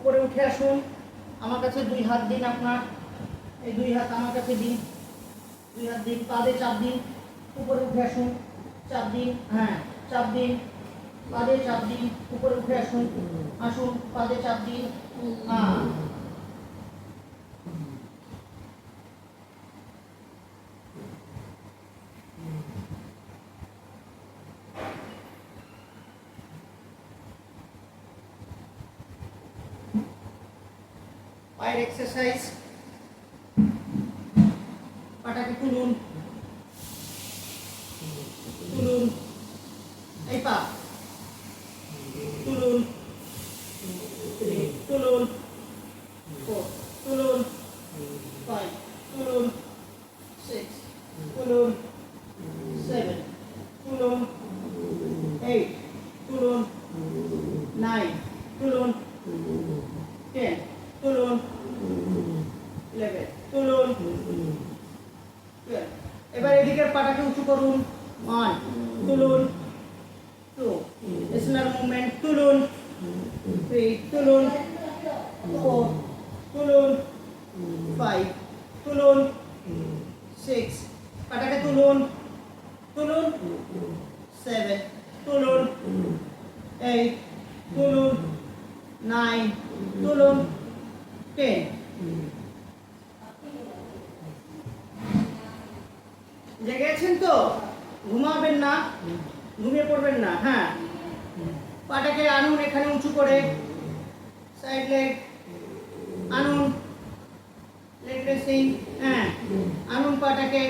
উপরে উঠে আসুন। আমার কাছে দুই হাত দিন আপনার। এই দুই হাত আমার কাছে দিন। দুই হাত দিন পাদে চাপ দিন। উপরে উঠে আসুন, চাপ দিন। হ্যাঁ চাপ দিন। পাদে চাপ দিন। উপরে উঠে আসুন আসুন পাদে চাপ দিন। হ্যাঁ। পায়ের এক্সারসাইজ পাটাকে তুলুন তুলুন, এই পা, তুলুন তুলুন তুলুন ফাইভ তুলুন সিক্স তুলুন সেভেন তুলুন এইট তুলুন নাইন তুলুন টেন তুলুন ইলেভেন তুলুন এবার এদিকের পাটাকে উঁচু করুন। ওয়ান তুলুন টু স্নার মুভমেন্ট তুলুন থ্রি তুলুন ফোর তুলুন ফাইভ তুলুন সিক্স পাটাকে তুলুন। তুলুন। সেভেন তুলুন। এইট তুলুন নাইন তুলুন টেন জেগে আছেন তো? ঘুমাবেন না? ঘুমিয়ে পড়বেন না হ্যাঁ। পাটাকে আনুন এখানে উঁচু করে। সাইড লেগ আনুন। লেগ রেসিং হ্যাঁ। আনুন পাটাকে।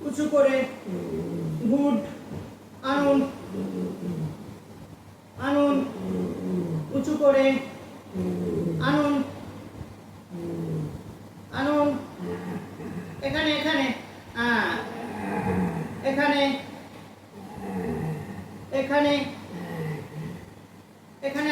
উঁচু করে। গুড আনুন। আনুন। উঁচু করে। আনুন। আনুন। এখানে এখানে। হ্যাঁ এখানে। এখানে। এখানে